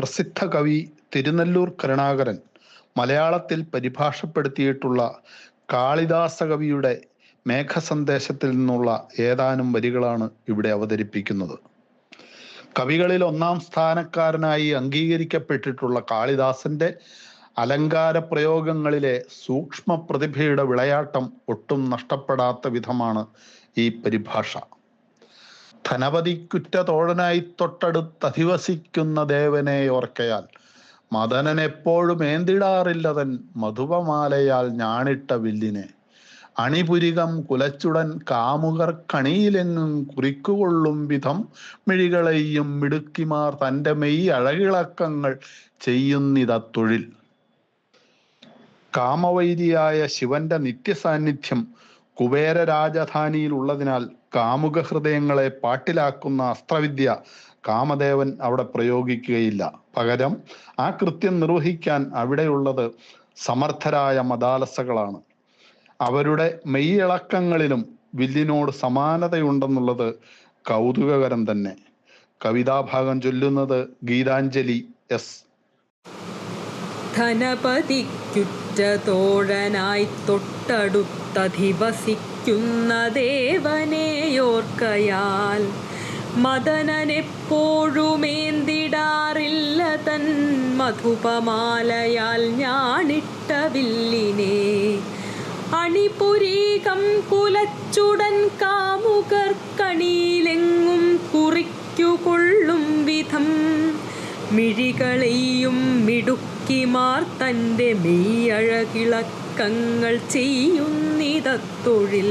പ്രസിദ്ധ കവി തിരുനെല്ലൂർ കരുണാകരൻ മലയാളത്തിൽ പരിഭാഷപ്പെടുത്തിയിട്ടുള്ള കാളിദാസ കവിയുടെ മേഘസന്ദേശത്തിൽ നിന്നുള്ള ഏതാനും വരികളാണ് ഇവിടെ അവതരിപ്പിക്കുന്നത്. കവികളിൽ ഒന്നാം സ്ഥാനക്കാരനായി അംഗീകരിക്കപ്പെട്ടിട്ടുള്ള കാളിദാസന്റെ അലങ്കാര പ്രയോഗങ്ങളിലെ സൂക്ഷ്മ പ്രതിഭയുടെ വിളയാട്ടം ഒട്ടും നഷ്ടപ്പെടാത്ത വിധമാണ് ഈ പരിഭാഷ. ധനപതിക്കുറ്റ തോഴനായി തൊട്ടടുത്ത് അധിവസിക്കുന്ന ദേവനെ ഓർക്കയാൽ മദനൻ എപ്പോഴും ഏന്തിടാറില്ലതൻ മധുപമാലയാൽ ഞാണിട്ട വില്ലിനെ. അണിപുരികം കുലച്ചുടൻ കാമുകർ കണിയിലെങ്ങും കുറിക്കുകൊള്ളും വിധം മിഴികളെയും മിടുക്കിമാർ തന്റെ മെയ് അഴകിളക്കങ്ങൾ ചെയ്യുന്നിത തൊഴിൽ കാമവൈരിയായ ശിവന്റെ നിത്യസാന്നിധ്യം കുബേര രാജധാനിയിൽ ഉള്ളതിനാൽ കാമുക ഹൃദയങ്ങളെ പാട്ടിലാക്കുന്ന അസ്ത്രവിദ്യ കാമദേവൻ അവിടെ പ്രയോഗിക്കുകയില്ല. പകരം ആ കൃത്യം നിർവഹിക്കാൻ അവിടെയുള്ളത് സമർത്ഥരായ മദാലസകളാണ്. അവരുടെ മെയ്യിളക്കങ്ങളിലും വില്ലിനോട് സമാനതയുണ്ടെന്നുള്ളത് കൗതുകകരം തന്നെ. കവിതാഭാഗം ചൊല്ലുന്നത് ഗീതാഞ്ജലി എസ്. ധനപതിക്കുറ്റ തോഴനായി തൊട്ടടുത്തധിവസിക്കുന്ന ദേവനെയോർക്കയാൽ മദനനെപ്പോഴുമേന്തിടാറില്ല തൻ മധുപമാലയാൽ ഞാണിട്ട വില്ലിനെ. അണിപുരീകം കുലച്ചുടൻ കാമുകർ കണിയിലെങ്ങും കുറിക്കുകൊള്ളും വിധം. മിഴികളെയും മിടുക്കിമാർ തന്റെ മെയ്യഴകിളക്കങ്ങൾ ചെയ്യുന്നിത തൊഴിൽ